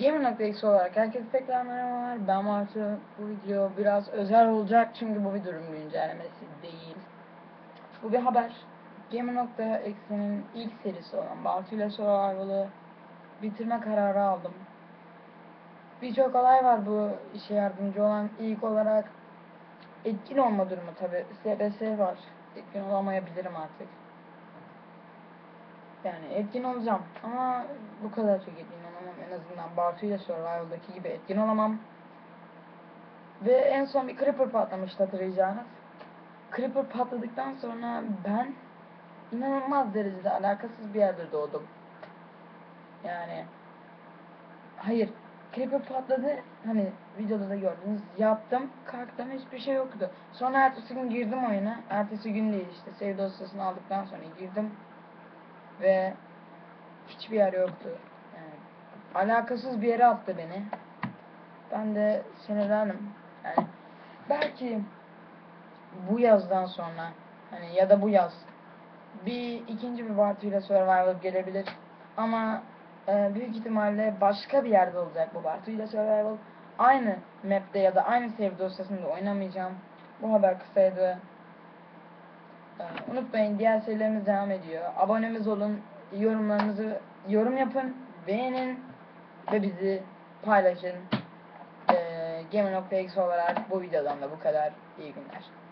Gamer.exe olarak herkese tekrar merhabalar. Ben Martı. Bu video biraz özel olacak çünkü bu bir durum güncellemesi değil. Bu bir haber. Gamer.exe'nin ilk serisi olan Bartu ile Survival'ı bitirme kararı aldım. Birçok olay var bu işe yardımcı olan. İlk olarak etkin olma durumu tabi. SBS var. Etkin olamayabilirim artık. Yani etkin olacağım ama bu kadar çok etkin olamam. En azından Bartu ile Survival'daki gibi etkin olamam. Ve en son bir Creeper patlamıştı hatırlayacağınız. Creeper patladıktan sonra ben inanılmaz derecede alakasız bir yerde doğdum. Yani hayır Creeper patladı hani videoda da gördünüz yattım kalktım hiçbir şey yoktu. Sonra ertesi gün girdim oyuna. Ertesi gün değil işte save dosyasını aldıktan sonra girdim ve hiçbir yer yoktu. Yani alakasız bir yere attı beni. Ben de sinirlendim. Yani belki bu yazdan sonra hani ya da bu yaz bir ikinci bir partıyla Survival gelebilir. Ama e, büyük ihtimalle başka bir yerde olacak bu partıyla Survival. Aynı map'te ya da aynı save dosyasında oynamayacağım. Bu haber kısaydı. Ee, unutmayın diğer serilerimiz devam ediyor. Abonemiz olun, yorumlarınızı yorum yapın, beğenin ve bizi paylaşın. Ee, Gamer.x olarak bu videodan da bu kadar. İyi günler.